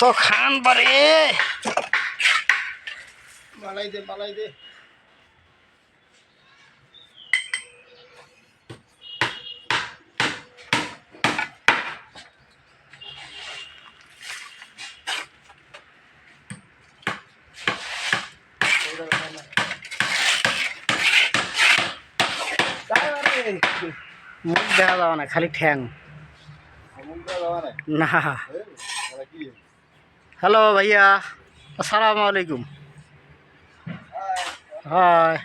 কত খান বারে বালাই দে বালাই দে মুখ দেখা যাবে না খালি ঠ্যাং না হ্যালো ভাইয়া আসসালামু আলাইকুম। হাই।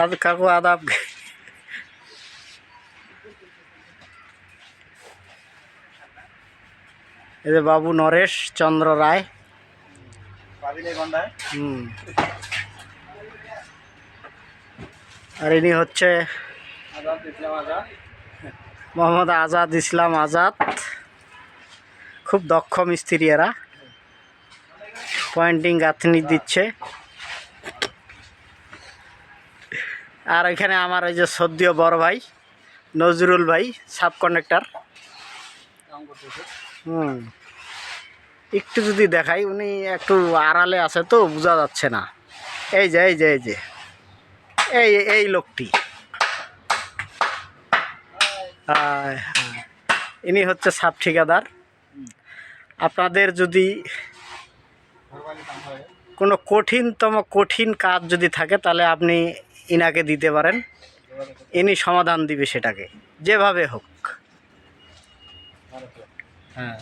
আদ কাকু আদাব। এই যে বাবু নরেশ চন্দ্র রায়। হুম। আর ইনি হচ্ছে মোহাম্মদ আজাদ ইসলাম আজাদ। খুব দক্ষ মিস্ত্রি এরা। পয়েন্টিং গাঁথনি দিচ্ছে। আর এখানে আমার এই যে সদ্য বড় ভাই, নজরুল ভাই সাব কন্ডাক্টর হুম। একটু যদি দেখাই, উনি একটু আড়ালে আছে তো, বোঝা যাচ্ছে না। এই যে এই যে এই যে। এই এই লোকটি। ইনি হচ্ছে সাব ঠিকাদার। আপনাদের যদি কোনো কঠিনতম কঠিন কাজ যদি থাকে, তাহলে আপনি ইনাকে দিতে পারেন। ইনি সমাধান দিবে সেটাকে, যেভাবে হোক। হ্যাঁ।